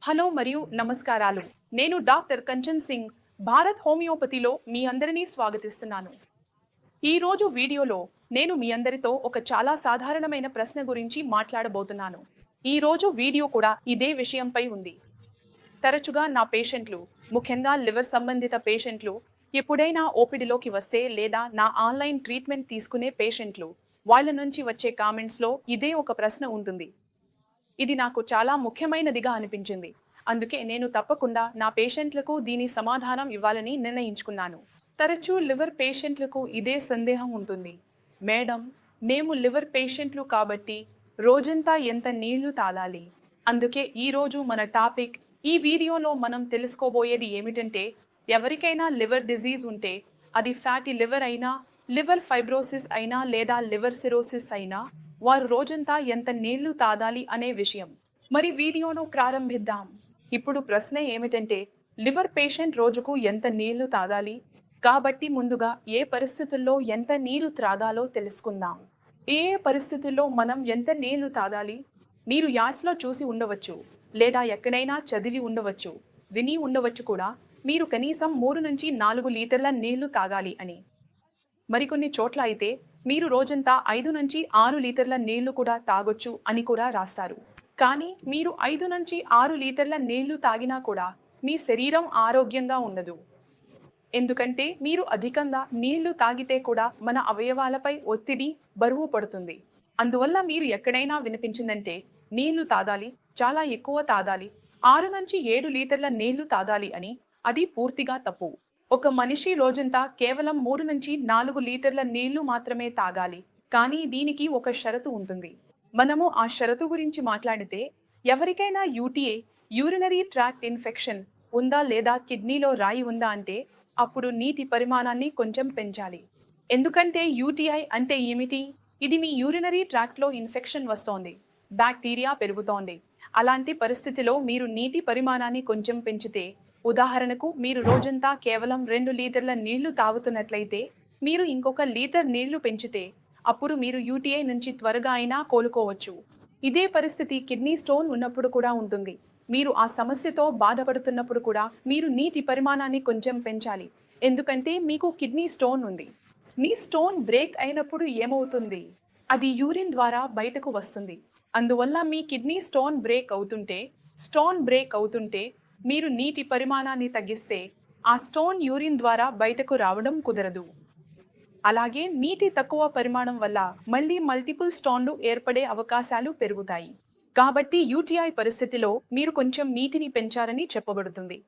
Hello మరియు నమస్కారాలు. నేను డాక్టర్ కంచన్ సింగ్ భారత్ హోమియోపతిలో మీ అందరినీ స్వాగతిస్తున్నాను. ఈ రోజు వీడియోలో నేను మీ అందరితో ఒక చాలా సాధారణమైన ప్రశ్న గురించి మాట్లాడబోతున్నాను. ఈ రోజు వీడియో కూడా ఇదే విషయంపై ఉంది. తరచుగా నా పేషెంట్లు ముఖ్యంగా లివర్ సంబంధిత పేషెంట్లు ఎప్పుడైనా ఓపిడిలోకి వస్తే లేదా నా ఆన్లైన్ ట్రీట్మెంట్ తీసుకునే పేషెంట్లు వాళ్ళ నుంచి వచ్చే కామెంట్స్లో ఇదే ఒక ప్రశ్న ఉంటుంది. ఇది నాకు చాలా ముఖ్యమైనదిగా అనిపించింది. అందుకే నేను తప్పకుండా నా పేషెంట్లకు దీని సమాధానం ఇవ్వాలని నిర్ణయించుకున్నాను. తరచూ లివర్ పేషెంట్లకు ఇదే సందేహం ఉంటుంది. మేడం మేము లివర్ పేషెంట్లు కాబట్టి రోజంతా ఎంత నీళ్ళు తాగాలి అందుకే ఈరోజు మన టాపిక్ ఈ వీడియోలో మనం తెలుసుకోబోయేది ఏమిటంటే ఎవరికైనా లివర్ డిజీజ్ ఉంటే అది ఫ్యాటీ లివర్ అయినా లివర్ ఫైబ్రోసిస్ అయినా లేదా లివర్ సిరోసిస్ అయినా వారు రోజంతా ఎంత నీళ్ళు తాగాలి అనే విషయం. మరి వీడియోను ప్రారంభిద్దాం. ఇప్పుడు ప్రశ్న ఏమిటంటే లివర్ పేషెంట్ రోజుకు ఎంత నీళ్ళు తాగాలి? కాబట్టి ముందుగా ఏ పరిస్థితుల్లో ఎంత నీరు త్రాగాలో తెలుసుకుందాం. ఏ ఏ పరిస్థితుల్లో మనం ఎంత నీళ్ళు తాగాలి? మీరు యాస్లో చూసి ఉండవచ్చు. లేదా ఎక్కడైనా చదివి ఉండవచ్చు. విని ఉండవచ్చు కూడా. మీరు కనీసం మూడు నుంచి నాలుగు లీటర్ల నీళ్ళు తాగాలి అని. మరికొన్ని చోట్ల అయితే మీరు రోజంతా ఐదు నుంచి ఆరు లీటర్ల నీళ్ళు కూడా తాగొచ్చు అని కూడా రాస్తారు. కానీ మీరు ఐదు నుంచి ఆరు లీటర్ల నీళ్ళు తాగినా కూడా మీ శరీరం ఆరోగ్యంగా ఉండదు. ఎందుకంటే మీరు అధికంగా నీళ్ళు తాగితే కూడా మన అవయవాలపై ఒత్తిడి బరువు పడుతుంది. అందువల్ల మీరు ఎక్కడైనా వినిపించిందంటే నీళ్ళు తాగాలి చాలా ఎక్కువ తాగాలి ఆరు నుంచి ఏడు లీటర్ల నీళ్ళు తాగాలి అని అది పూర్తిగా తప్పు. ఒక మనిషి రోజంతా కేవలం మూడు నుంచి నాలుగు లీటర్ల నీళ్ళు మాత్రమే తాగాలి. కానీ దీనికి ఒక షరతు ఉంటుంది. మనము ఆ షరతు గురించి మాట్లాడితే ఎవరికైనా యూటీఏ యూరినరీ ట్రాక్ట్ ఇన్ఫెక్షన్ ఉందా లేదా కిడ్నీలో రాయి ఉందా అంటే అప్పుడు నీటి పరిమాణాన్ని కొంచెం పెంచాలి. ఎందుకంటే యూటీఐ అంటే ఏమిటి? ఇది మీ యూరినరీ ట్రాక్ట్లో ఇన్ఫెక్షన్ వస్తోంది. బ్యాక్టీరియా పెరుగుతోంది. అలాంటి పరిస్థితిలో మీరు నీటి పరిమాణాన్ని కొంచెం పెంచితే ఉదాహరణకు మీరు రోజంతా కేవలం రెండు లీటర్ల నీళ్ళు తాగుతున్నట్లయితే మీరు ఇంకొక లీటర్ నీళ్ళు పెంచితే అప్పుడు మీరు యూటీఐ నుంచి త్వరగా అయినా కోలుకోవచ్చు. ఇదే పరిస్థితి కిడ్నీ స్టోన్ ఉన్నప్పుడు కూడా ఉంటుంది. మీరు ఆ సమస్యతో బాధపడుతున్నప్పుడు కూడా మీరు నీటి పరిమాణాన్ని కొంచెం పెంచాలి. ఎందుకంటే మీకు కిడ్నీ స్టోన్ ఉంది. మీ స్టోన్ బ్రేక్ అయినప్పుడు ఏమవుతుంది? అది యూరిన్ ద్వారా బయటకు వస్తుంది. అందువల్ల మీ కిడ్నీ స్టోన్ బ్రేక్ అవుతుంటే స్టోన్ బ్రేక్ అవుతుంటే మీరు నీటి పరిమాణాన్ని తగ్గిస్తే ఆ స్టోన్ యూరిన్ ద్వారా బయటకు రావడం కుదరదు. అలాగే నీటి తక్కువ పరిమాణం వల్ల మళ్ళీ మల్టిపుల్ స్టోన్లు ఏర్పడే అవకాశాలు పెరుగుతాయి. కాబట్టి యూటీఐ పరిస్థితిలో మీరు కొంచెం నీటిని పెంచారని చెప్పబడుతుంది.